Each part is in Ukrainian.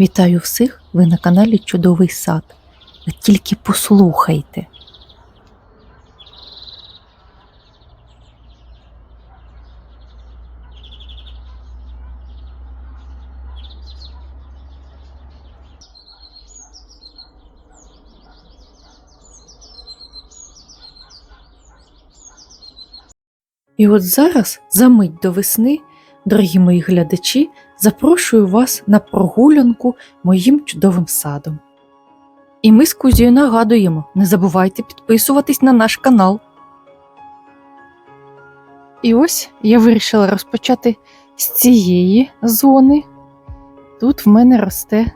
Вітаю всіх! Ви на каналі Чудовий сад. Ви тільки послухайте. І от зараз, за мить до весни, дорогі мої глядачі, запрошую вас на прогулянку моїм чудовим садом. І ми з Кузією нагадуємо: не забувайте підписуватись на наш канал. І ось я вирішила розпочати з цієї зони. Тут в мене росте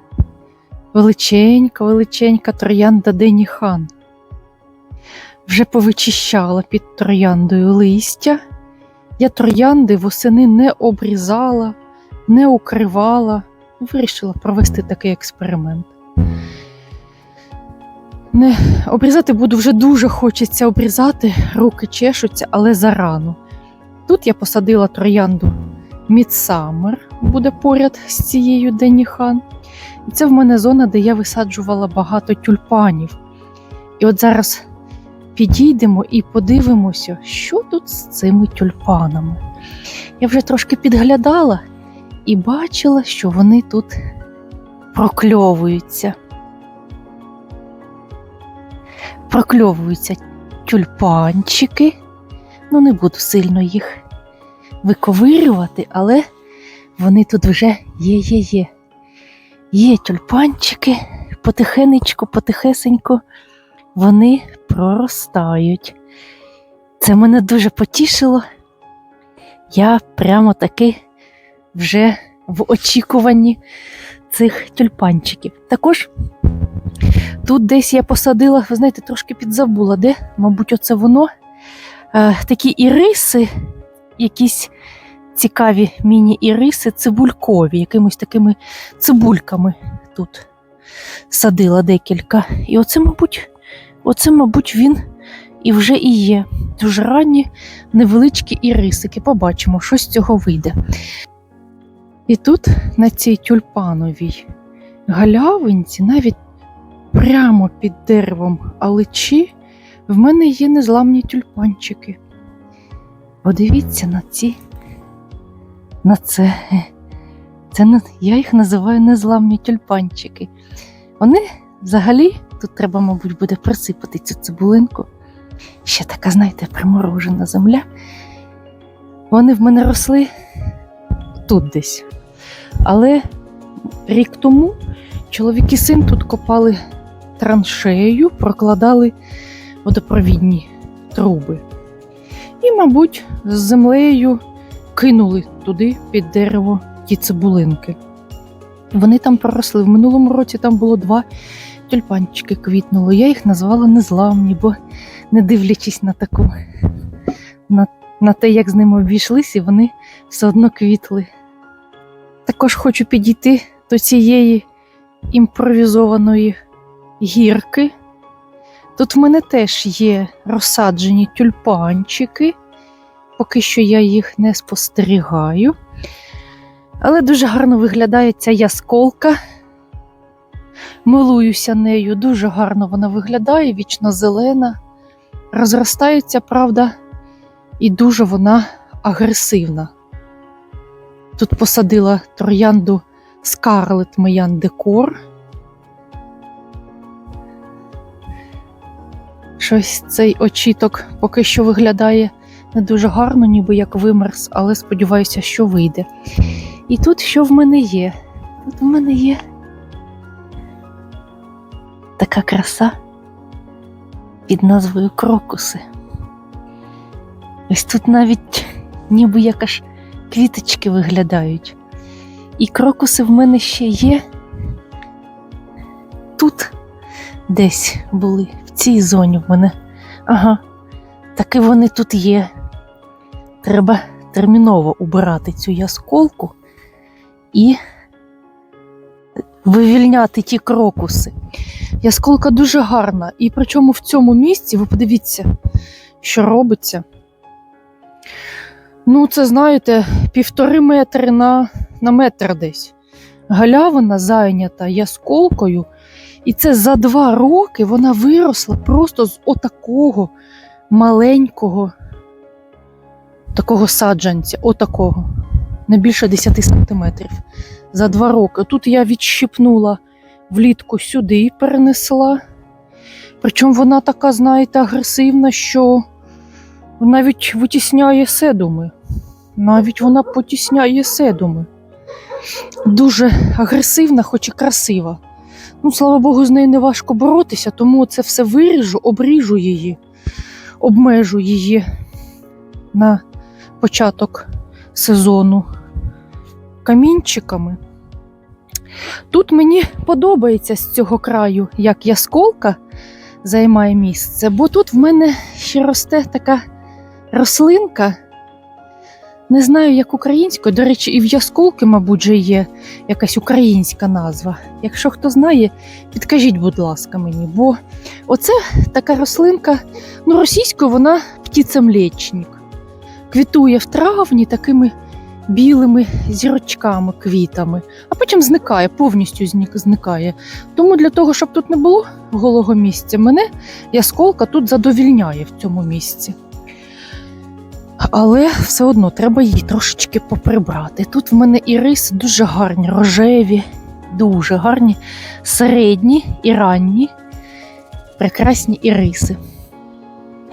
величенька, величенька троянда Дені Хан. Вже повичищала під трояндою листя. Я троянди восени не обрізала, не укривала. Вирішила провести такий експеримент. Не обрізати буду вже дуже хочеться обрізати, руки чешуться, але зарано. Тут я посадила троянду Мідсамер, буде поряд з цією Деніхан. І це в мене зона, де я висаджувала багато тюльпанів. І от зараз підійдемо і подивимося, що тут з цими тюльпанами. Я вже трошки підглядала і бачила, що вони тут прокльовуються. Прокльовуються тюльпанчики. Ну, не буду сильно їх виковирювати, але вони тут вже є-є-є. Є тюльпанчики, потихенечку, потихесенько вони проростають. Це мене дуже потішило. Я прямо таки вже в очікуванні цих тюльпанчиків. Також тут десь я посадила, ви знаєте, трошки підзабула, де, мабуть, оце воно. Е, такі іриси, якісь цікаві міні-іриси, цибулькові, якимись такими цибульками тут садила декілька. І оце, мабуть, оце, мабуть, він і вже і є. Дуже ранні невеличкі ірисики. Побачимо, що з цього вийде. І тут на цій тюльпановій галявинці, навіть прямо під деревом аличі, в мене є незламні тюльпанчики. Подивіться на ці, на це. Це я їх називаю незламні тюльпанчики. Вони взагалі, тут треба, мабуть, буде присипати цю цибулинку. Ще така, знаєте, приморожена земля. Вони в мене росли тут десь. Але рік тому чоловік і син тут копали траншею, прокладали водопровідні труби. І, мабуть, з землею кинули туди під дерево ті цибулинки. Вони там проросли. В минулому році там було два тюльпанчики квітнуло. Я їх назвала незламні, бо не дивлячись на таку, на, на те, як з ними обійшлися, вони все одно квітли. Також хочу підійти до цієї імпровізованої гірки. Тут в мене теж є розсаджені тюльпанчики, поки що я їх не спостерігаю. Але дуже гарно виглядає ця ясколка. Милуюся нею, дуже гарно вона виглядає, вічно зелена. Розростається, правда, і дуже вона агресивна. Тут посадила троянду Scarlet Mayan Decor. Щось цей очіток поки що виглядає не дуже гарно, ніби як вимерз, але сподіваюся, що вийде. І тут що в мене є? Тут в мене є така краса під назвою крокуси. Ось тут навіть ніби як аж квіточки виглядають. І крокуси в мене ще є. Тут десь були, в цій зоні в мене. Ага, таки вони тут є. Треба терміново убирати цю ясколку і вивільняти ті крокуси. Ясколка дуже гарна. І причому в цьому місці, ви подивіться, що робиться. Ну, це, знаєте, півтори метри на, на метр десь. галявина зайнята ясколкою, і це за два роки вона виросла просто з отакого маленького такого саджанця, отакого, не більше 10 сантиметрів. За два роки. Тут я відщипнула влітку сюди і перенесла. Причому вона така, знаєте, агресивна, що навіть витісняє седуми. Навіть вона потісняє седуми. Дуже агресивна, хоч і красива. Ну, слава Богу, з нею не важко боротися, тому це все виріжу, обріжу її, обмежу її на початок сезону камінчиками. Тут мені подобається з цього краю, як ясколка займає місце, бо тут в мене ще росте така рослинка. Не знаю, як українською. До речі, і в ясколки, мабуть, же є якась українська назва. Якщо хто знає, підкажіть, будь ласка, мені, бо оце така рослинка, ну, російською вона птицемлечник. Квітує в травні такими білими зірочками, квітами, а потім зникає, повністю зник- зникає. Тому для того, щоб тут не було голого місця, мене ясколка тут задовільняє в цьому місці. Але все одно треба її трошечки поприбрати. Тут в мене іриси дуже гарні, рожеві, дуже гарні, середні і ранні, прекрасні іриси.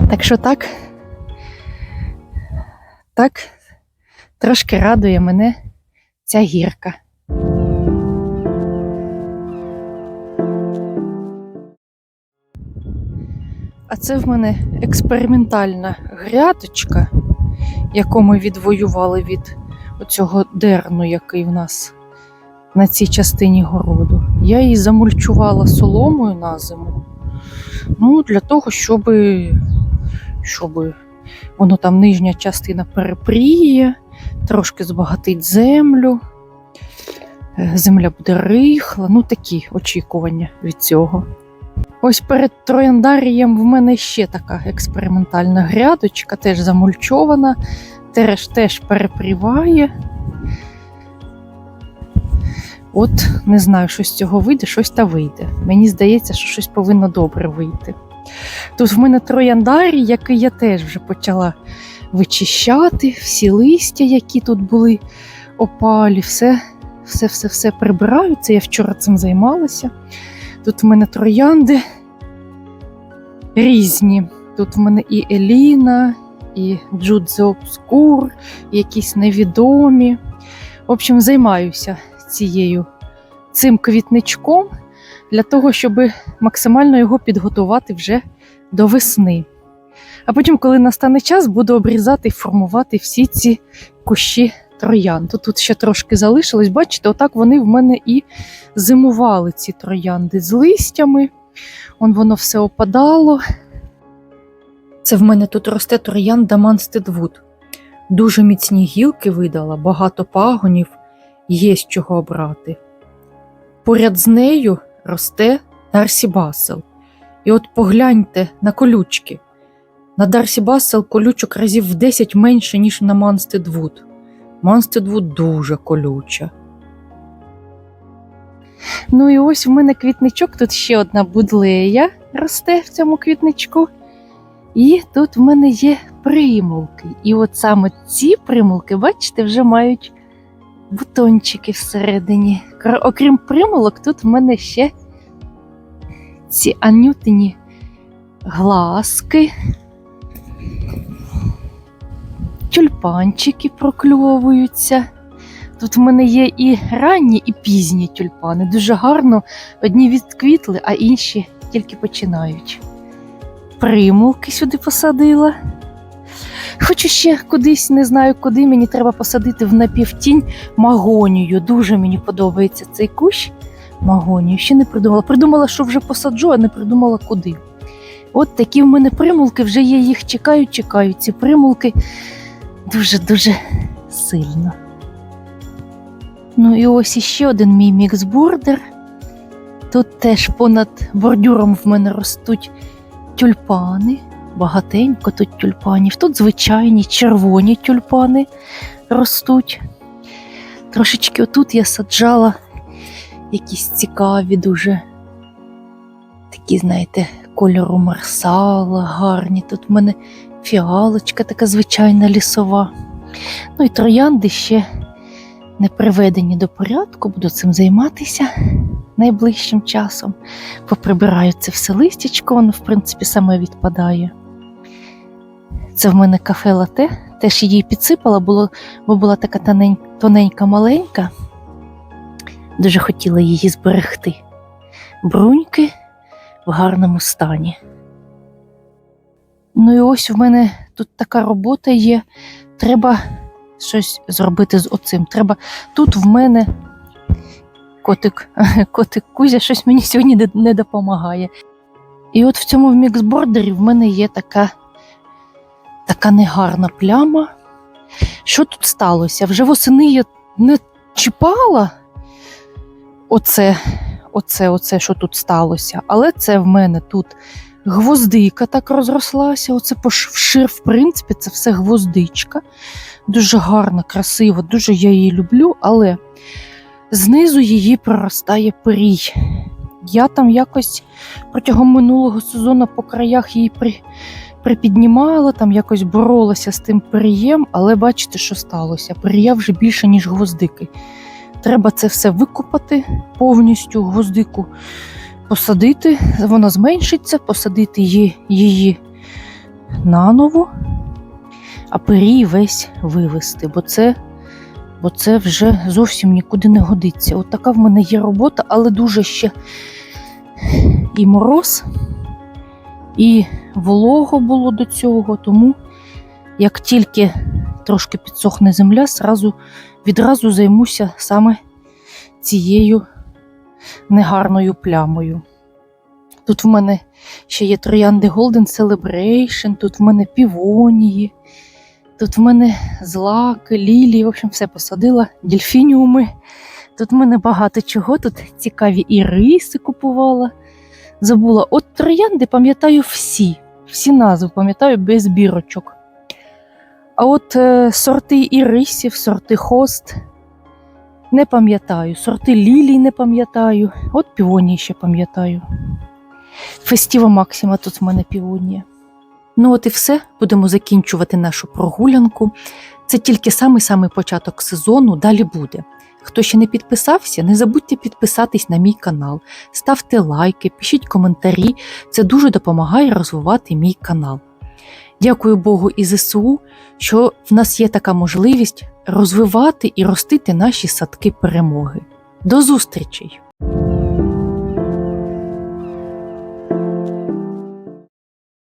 Так що так, так трошки радує мене ця гірка. А це в мене експериментальна грядочка, яку ми відвоювали від оцього дерну, який в нас на цій частині городу. Я її замульчувала соломою на зиму. Ну, для того, щоб, щоб воно там нижня частина перепріє, трошки збагатить землю. Е, Земля буде рихла, ну такі очікування від цього. Ось перед трояндарієм в мене ще така експериментальна грядочка, теж замульчована, теж, теж перепріває. От не знаю, що з цього вийде, щось та вийде. Мені здається, що щось повинно добре вийти. Тут в мене трояндарій, який я теж вже почала вичищати, всі листя, які тут були опалі, все, все, все, все прибираю. Це я вчора цим займалася. Тут в мене троянди різні. Тут в мене і Еліна, і Джудзе Обскур, і якісь невідомі. В общем, займаюся цією цим квітничком для того, щоб максимально його підготувати вже до весни. А потім, коли настане час, буду обрізати і формувати всі ці кущі троянд. Тут, ще трошки залишилось. Бачите, отак вони в мене і зимували ці троянди з листями. Он воно все опадало. Це в мене тут росте троянда Манстедвуд. Дуже міцні гілки видала, багато пагонів, є з чого обрати. Поряд з нею росте Дарсі Басел. І от погляньте на колючки. На Дарсі Басел колючок разів в 10 менше, ніж на Манстедвуд. Манстедвуд дуже колюча. Ну і ось в мене квітничок, тут ще одна будлея росте в цьому квітничку. І тут в мене є примулки. І от саме ці примулки, бачите, вже мають бутончики всередині. Окрім примулок, тут в мене ще ці анютині глазки, тюльпанчики прокльовуються. Тут в мене є і ранні, і пізні тюльпани. Дуже гарно. Одні відквітли, а інші тільки починають. Примулки сюди посадила. Хочу ще кудись, не знаю куди, мені треба посадити в напівтінь магонію. Дуже мені подобається цей кущ. Магонію. Ще не придумала. Придумала, що вже посаджу, а не придумала куди. От такі в мене примулки, вже я їх чекаю, чекаю. Ці примулки дуже-дуже сильно. Ну і ось іще один мій міксбордер. Тут теж понад бордюром в мене ростуть тюльпани. Багатенько тут тюльпанів. Тут звичайні червоні тюльпани ростуть. Трошечки отут я саджала якісь цікаві, дуже такі, знаєте, кольору марсала, гарні. Тут в мене фіалочка така звичайна лісова. Ну і троянди ще не приведені до порядку, буду цим займатися найближчим часом. Поприбираю це все листячко, воно, в принципі, саме відпадає. Це в мене кафе лате, теж її підсипала, було, бо була така тонень, тоненька, маленька. Дуже хотіла її зберегти. Бруньки в гарному стані. Ну і ось в мене тут така робота є. Треба щось зробити з оцим. Треба тут в мене котик, котик Кузя щось мені сьогодні не- допомагає. І от в цьому міксбордері в мене є така, така негарна пляма. Що тут сталося? Вже восени я не чіпала оце, оце, оце, що тут сталося. Але це в мене тут гвоздика так розрослася. Оце вшир, в принципі, це все гвоздичка. Дуже гарна, красива, дуже я її люблю, але знизу її проростає пирій. Я там якось протягом минулого сезону по краях її при, припіднімала, там якось боролася з тим пирієм, але бачите, що сталося. Пирія вже більше, ніж гвоздики. Треба це все викопати повністю, гвоздику посадити, вона зменшиться, посадити її, її наново, а пирій весь вивести, бо це, бо це вже зовсім нікуди не годиться. От така в мене є робота, але дуже ще і мороз, і волого було до цього, тому як тільки трошки підсохне земля, зразу, відразу займуся саме цією негарною плямою. Тут в мене ще є троянди Golden Celebration, тут в мене півонії, тут в мене злаки, лілії, в общем, все посадила, дельфініуми. Тут в мене багато чого, тут цікаві іриси купувала. Забула. От троянди пам'ятаю всі, всі назви пам'ятаю без бірочок. А от е, сорти ірисів, сорти хост не пам'ятаю, сорти лілій не пам'ятаю, от півонії ще пам'ятаю. Фестіва Максима тут в мене півонія. Ну от і все, будемо закінчувати нашу прогулянку. Це тільки самий-самий початок сезону, далі буде. Хто ще не підписався, не забудьте підписатись на мій канал, ставте лайки, пишіть коментарі. Це дуже допомагає розвивати мій канал. Дякую Богу і ЗСУ, що в нас є така можливість розвивати і ростити наші садки перемоги. До зустрічей!